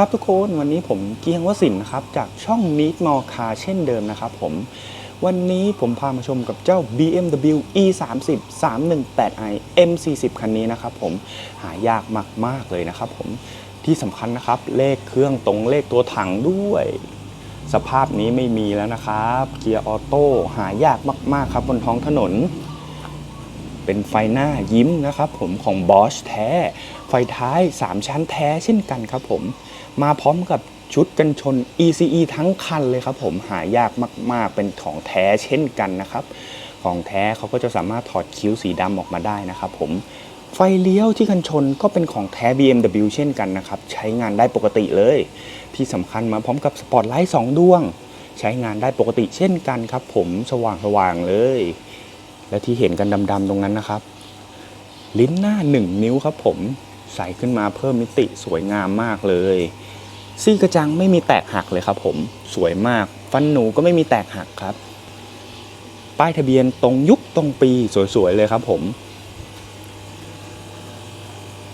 ครับทุกคนวันนี้ผมเกียงวสินนะครับจากช่อง Meet More Car เช่นเดิมนะครับผม วันนี้ผมพามาชมกับเจ้า BMW E 3 0 318i M40 คันนี้นะครับผมหายากมาก ๆ เลยนะครับผมที่สำคัญนะครับเลขเครื่องตรงเลขตัวถังด้วย สภาพนี้ไม่มีแล้วนะครับ เกียร์ออโต้หายากมาก ๆ ครับบนท้องถนนเป็นไฟหน้ายิ้มนะครับผมของ Bosch แท้ ไฟท้าย 3 ชั้นแท้เช่นกันครับผม มาพร้อมกับชุดกันชน ECE ทั้งคันเลยครับผมหายากมาก ๆ เป็นของแท้เช่นกันนะครับ ของแท้เขาก็จะสามารถถอดคิ้วสีดำออกมาได้นะครับผมไฟเลี้ยวที่กันชนก็เป็นของแท้ BMW เช่นกันนะครับ ใช้งานได้ปกติเลย ที่สำคัญมาพร้อมกับสปอตไลท์2ดวง ใช้งานได้ปกติเช่นกันครับ ผมสว่างๆเลย และที่เห็นกันดำๆตรงนั้นนะครับ ลิ้นหน้า 1 นิ้วครับผมใส่ขึ้นมาเพิ่มมิติสวยงามมากเลย ซี่กระจังไม่มีแตกหักเลยครับผมสวยมาก ฟันหนูก็ไม่มีแตกหักครับ ป้ายทะเบียนตรงยุคตรงปีสวยๆเลยครับผม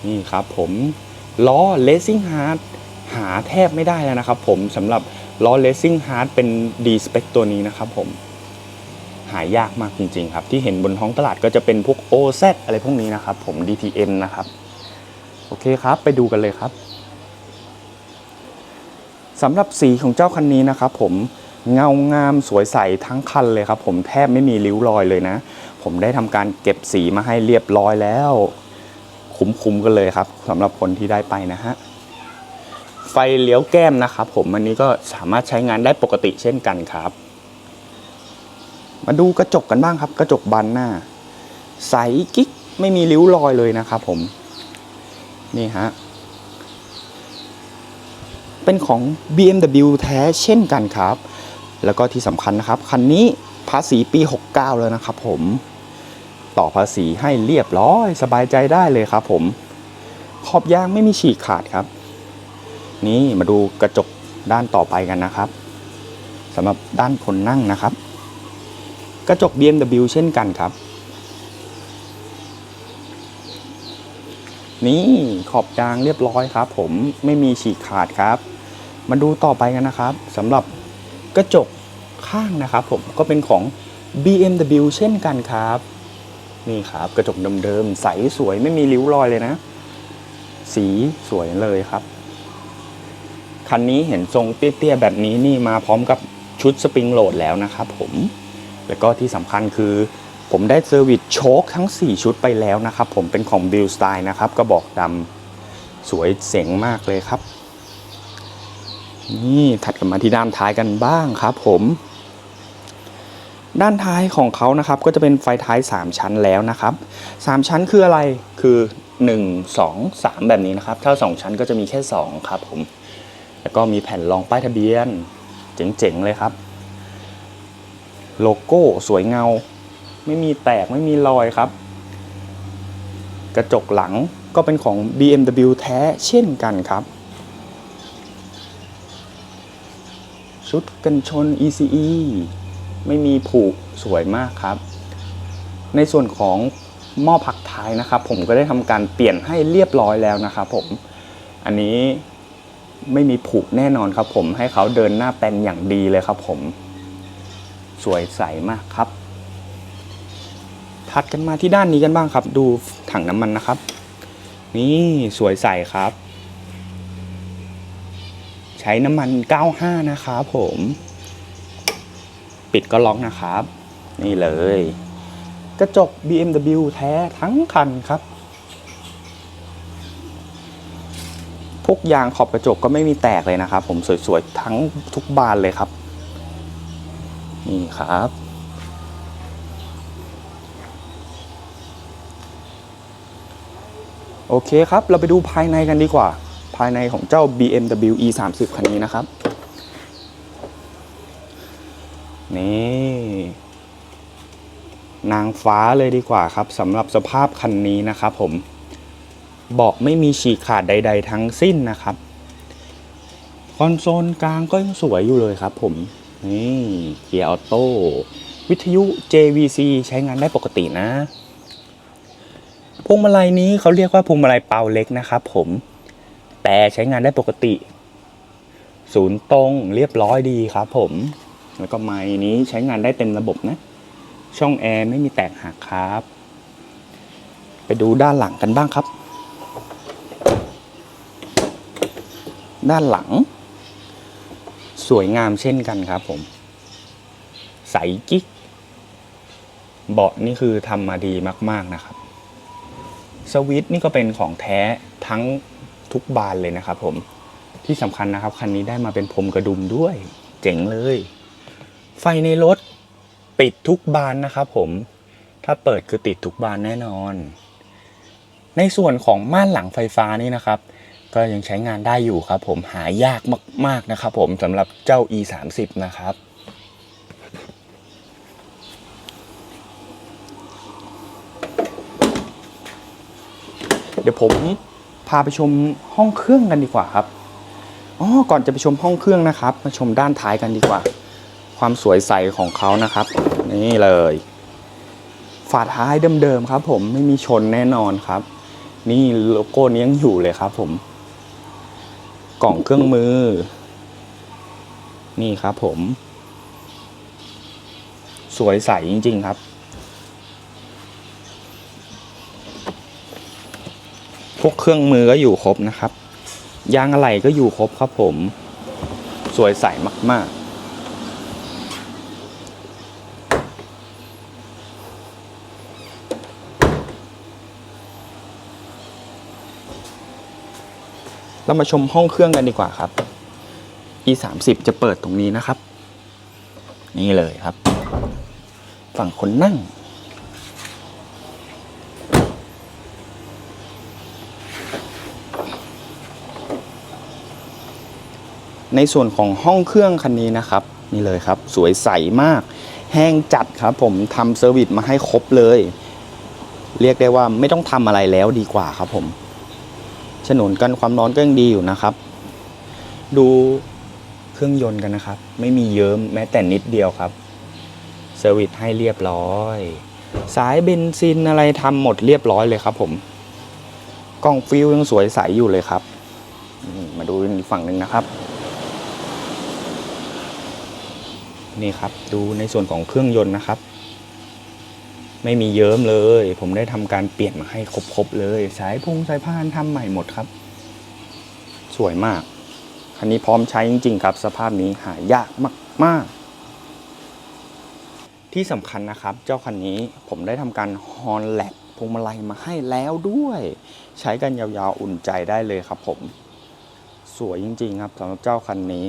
นี่ครับผมล้อ Racing Hard หาแทบไม่ได้แล้วนะครับผมสำหรับล้อ Racing Hard เป็น D Spec ตัวนี้นะครับผมหายากมากจริง ๆ ครับ ที่เห็นบนท้องตลาดก็จะเป็นพวก OZ อะไรพวกนี้นะครับผม DTM นะครับ โอเคครับ ไปดูกันเลยครับ สำหรับสีของเจ้าคันนี้นะครับผมเงางามสวยใสทั้งคันเลยครับ ผมแทบไม่มีริ้วรอยเลยนะ ผมได้ทำการเก็บสีมาให้เรียบร้อยแล้ว คุ้มๆกันเลยครับสำหรับคนที่ได้ไปนะฮะไฟเลี้ยวแก้มนะครับผมอันนี้ก็สามารถใช้งานได้ปกติเช่นกันครับ มาดูกระจกกันบ้างครับ กระจกบานหน้า ใสกิ๊กไม่มีริ้วรอยเลยนะครับผม นี่ฮะ เป็นของ BMW แท้เช่นกันครับ แล้วก็ที่สำคัญนะครับ คันนี้ภาษีปี 69 แล้วนะครับผม ต่อภาษีให้เรียบร้อยสบายใจได้เลยครับผม ขอบยางไม่มีฉีกขาดครับ นี่มาดูกระจกด้านต่อไปกันนะครับสำหรับด้านคนนั่งนะครับ กระจก BMW เช่นกันครับ นี่ขอบยางเรียบร้อยครับ ผมไม่มีฉีกขาดครับ มาดูต่อไปกันนะครับสำหรับกระจกข้างนะครับผมก็เป็นของ BMW เช่นกันครับ นี่ครับกระจกเดิมๆใสสวยไม่มีริ้วรอยเลยนะ สีสวยเลยครับ คันนี้เห็นทรงเตี้ยๆแบบนี้นี่มาพร้อมกับชุดสปริงโหลดแล้วนะครับผม แล้วก็ที่สำคัญคือผมได้เซอร์วิสโชคทั้ง 4 ชุดไปแล้วนะครับผมเป็นของ Bill Style นะครับกระบอกดำสวยเสียงมากเลยครับ นี่ถัดกันมาที่ด้านท้ายกันบ้างครับผม ด้านท้ายของเขานะครับก็จะเป็นไฟท้าย 3 ชั้นแล้วนะครับ 3 ชั้นคืออะไรคือ 1 2 3 แบบนี้นะครับ ถ้า 2 ชั้นก็จะมีแค่ 2 ครับผม แล้วก็มีแผ่นรองป้ายทะเบียน เจ๋งๆเลยครับ โลโก้สวยเงา ไม่มีแตกไม่มีรอยครับ กระจกหลังก็เป็นของ BMW แท้เช่นกันครับ ชุดกันชน ECE ไม่มีผูกสวยมากครับ ในส่วนของหม้อพักท้ายนะครับ ผมก็ได้ทำการเปลี่ยนให้เรียบร้อยแล้วนะครับผม อันนี้ไม่มีผูกแน่นอนครับ ผมให้เขาเดินหน้าแปลนอย่างดีเลยครับ ผม สวยใสมากครับ ถัดกันมาที่ด้านนี้กันบ้างครับ ดูถังน้ำมันนะครับ นี่สวยใสครับ ใช้น้ำมัน 95 นะครับผม ปิดก็ล็อกนะครับ นี่เลย กระจก BMW แท้ทั้งคันครับ พวกยางขอบกระจกก็ไม่มีแตกเลยนะครับ ผมสวยๆ ทั้งทุกบานเลยครับ นี่ครับโอเคครับ เราไปดูภายในกันดีกว่า ภายในของเจ้า BMW E 3 0คันนี้นะครับ นี่ นางฟ้าเลยดีกว่าครับสำหรับสภาพคันนี้นะครับผมเบาะไม่มีฉีกขาดใด ๆ ทั้งสิ้นนะครับ คอนโซลกลางก็ยังสวยอยู่เลยครับผม นี่เกียร์ออโต้วิทยุ JVC ใช้งานได้ปกตินะพวงมาลัยนี้เขาเรียกว่าพวงมาลัยเปาเล็กนะครับผม แต่ใช้งานได้ปกติ ศูนย์ตรงเรียบร้อยดีครับผม แล้วก็ไม้นี้ใช้งานได้เต็มระบบนะ ช่องแอร์ไม่มีแตกหักครับ ไปดูด้านหลังกันบ้างครับ ด้านหลัง สวยงามเช่นกันครับผมใสกิ๊กเบาะนี่คือทำมาดีมาก ๆนะครับ สวิตช์นี่ก็เป็นของแท้ทั้ง ทุกบานเลยนะครับผมที่สำคัญนะครับคันนี้ได้มาเป็นพรมกระดุมด้วย เจ๋งเลย ไฟในรถปิดทุกบานนะครับผมถ้าเปิดคือติดทุกบานแน่นอน ในส่วนของม่านหลังไฟฟ้านี่นะครับ ก็ยังใช้งานได้อยู่ครับ ผมหายากมาก ๆนะครับ ผมสำหรับเจ้า e 3 0นะครับเดี๋ยวผม พาไปชมห้องเครื่องกันดีกว่าครับอ๋อก่อนจะไปชมห้องเครื่องนะครับ มาชมด้านท้ายกันดีกว่า ความสวยใสของเขานะครับ นี่เลย ฝาท้ายเดิมๆครับ ผมไม่มีชนแน่นอนครับ นี่โลโก้นี้ยังอยู่เลยครับ ผม กล่องเครื่องมือ นี่ครับ ผม สวยใสจริง ๆ ครับ วกเครื่องมือก็อยู่ครบนะครับ ยางอะไหล่ก็อยู่ครบครับผม สวยใสมาก ๆเรามาชมห้องเครื่องกันดีกว่าครับ e 3 0จะเปิดตรงนี้นะครับ นี่เลยครับ ฝั่งคนนั่ง ในส่วนของห้องเครื่องคันนี้นะครับ นี่เลยครับ สวยใสมาก แห้งจัดครับผมทำเซอร์วิสมาให้ครบเลย เรียกได้ว่าไม่ต้องทำอะไรแล้วดีกว่าครับผมฉนวนกันความร้อนก็ยังดีอยู่นะครับ ดูเครื่องยนต์กันนะครับ ไม่มีเยิ้มแม้แต่นิดเดียวครับเซอร์วิสให้เรียบร้อย สายเบนซินอะไรทำหมดเรียบร้อยเลยครับผมกล้องฟิลยังสวยใสอยู่เลยครับ มาดูอีกฝั่งหนึ่งนะครับ นี่ครับ ดูในส่วนของเครื่องยนต์นะครับ ไม่มีเยิ้มเลย ผมได้ทำการเปลี่ยนมาให้ครบๆเลย สายพุงสายพานทำใหม่หมดครับ สวยมาก คันนี้พร้อมใช้จริง ๆ ครับ สภาพนี้หายากมาก ๆ ที่สำคัญนะครับ เจ้าคันนี้ผมได้ทำการฮอนแลกพวงมาลัยมาให้แล้วด้วย ใช้กันยาวๆอุ่นใจได้เลยครับผม สวยจริง ๆ ครับสำหรับเจ้าคันนี้